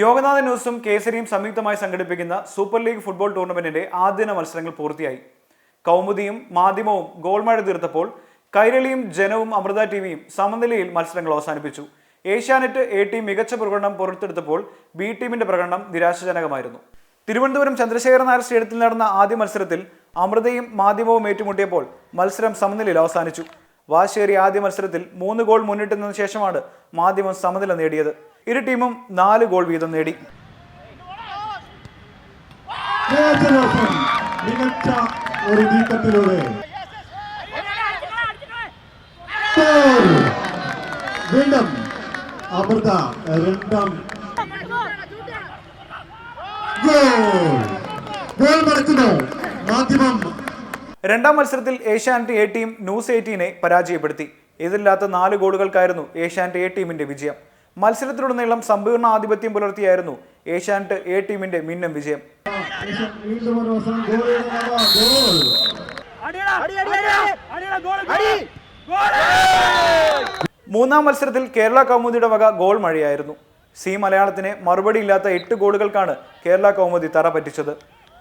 യോഗനാഥ ന്യൂസും കേസരിയും സംയുക്തമായി സംഘടിപ്പിക്കുന്ന സൂപ്പർ ലീഗ് ഫുട്ബോൾ ടൂർണമെന്റിന്റെ ആദ്യദിന മത്സരങ്ങൾ പൂർത്തിയായി. കൗമുദിയും മാധ്യമവും ഗോൾ മഴ തീർത്തപ്പോൾ കൈരളിയും ജനവും അമൃത ടിവിയും സമനിലയിൽ മത്സരങ്ങൾ അവസാനിപ്പിച്ചു. ഏഷ്യാനെറ്റ് എ ടീം മികച്ച പ്രകടനം പുറത്തെടുത്തപ്പോൾ ബി ടീമിന്റെ പ്രകടനം നിരാശാജനകമായിരുന്നു. തിരുവനന്തപുരം ചന്ദ്രശേഖരൻ നായർ സ്റ്റേഡിയത്തിൽ നടന്ന ആദ്യ മത്സരത്തിൽ അമൃതയും മാധ്യമവും ഏറ്റുമുട്ടിയപ്പോൾ മത്സരം സമനിലയിൽ അവസാനിച്ചു. വാശേരി ആദ്യ മത്സരത്തിൽ മൂന്ന് ഗോൾ മുന്നിട്ട് നിന്ന ശേഷമാണ് മാധ്യമം സമനില നേടിയത്. ഇരു ടീമും നാല് ഗോൾ വീതം നേടി. നേതൃത്വം മികച്ച ഒരു നീക്കത്തിലൂടെ. വീണ്ടും അമൃത രണ്ടാം. ഗോൾ! ഗോൾ മടക്കുന്നു മാധ്യമം. രണ്ടാം മത്സരത്തിൽ ഏഷ്യാനെറ്റ് എ ടീം ന്യൂസ് എയ്റ്റീനെ പരാജയപ്പെടുത്തി. എതിരില്ലാത്ത നാല് ഗോളുകൾക്കായിരുന്നു ഏഷ്യാനെറ്റ് എ ടീമിന്റെ വിജയം. മത്സരത്തിലുടനീളം സമ്പൂർണ ആധിപത്യം പുലർത്തിയായിരുന്നു ഏഷ്യാനെറ്റ് എ ടീമിന്റെ മിന്നം വിജയം. മൂന്നാം മത്സരത്തിൽ കേരള കൗമുദിയുടെ വക ഗോൾ മഴയായിരുന്നു. സി മലയാളത്തിന് മറുപടിയില്ലാത്ത എട്ട് ഗോളുകൾക്കാണ് കേരള കൗമുദി തറ പറ്റിച്ചത്.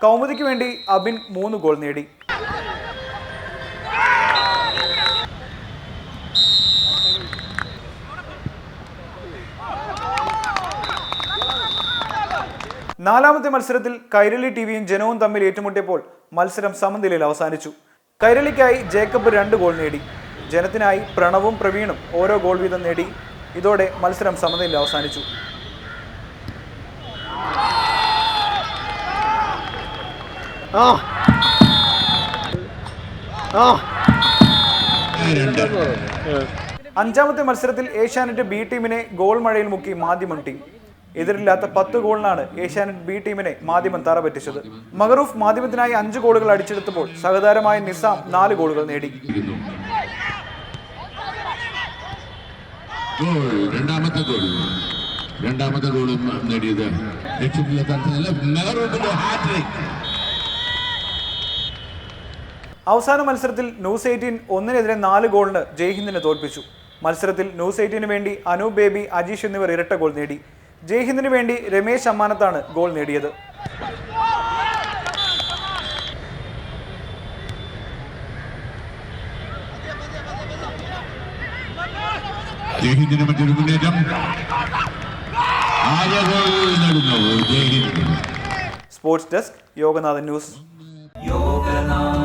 കൗമുദിക്ക് വേണ്ടി അബിൻ മൂന്ന് ഗോൾ നേടി. നാലാമത്തെ മത്സരത്തിൽ കൈരളി ടിവിയും ജനവും തമ്മിൽ ഏറ്റുമുട്ടിയപ്പോൾ മത്സരം സമനിലയിൽ അവസാനിച്ചു. കൈരളിക്കായി ജേക്കബ് രണ്ട് ഗോൾ നേടി. ജനത്തിനായി പ്രണവും പ്രവീണും ഓരോ ഗോൾ വീതം നേടി. ഇതോടെ മത്സരം സമനിലയിൽ അവസാനിച്ചു. അഞ്ചാമത്തെ മത്സരത്തിൽ ഏഷ്യാനെറ്റ് ബി ടീമിനെ ഗോൾ മഴയിൽ മുക്കി മാധ്യമം ടീം. എതിരില്ലാത്ത പത്ത് ഗോളിനാണ് ഏഷ്യാനെറ്റ് ബി ടീമിനെ മാധ്യമം തറ പറ്റിച്ചത് മഹറൂഫ് മാധ്യമത്തിനായി അഞ്ച് ഗോളുകൾ അടിച്ചെടുത്തപ്പോൾ സഹതാരമായ നിസാം നാല് ഗോളുകൾ നേടി. രണ്ടാമത്തെ ഗോൾ. രണ്ടാമത്തെ ഗോളും നേടിയത് അവസാന മത്സരത്തിൽ ന്യൂസ് എയ്റ്റീൻ ഒന്നിനെതിരെ നാല് ഗോളിന് ജയ്ഹിന്ദിനെ തോൽപ്പിച്ചു. മത്സരത്തിൽ ന്യൂസ് എയ്റ്റീന് വേണ്ടി അനൂപ് ബേബി അജീഷ് എന്നിവർ ഇരട്ട ഗോൾ നേടി. ജയ്ഹിന്ദിനു വേണ്ടി രമേശ് അമ്മാനത്താണ് ഗോൾ നേടിയത്. ജയ്ഹിന്ദിന് sports desk Yoganathan news. Yoganath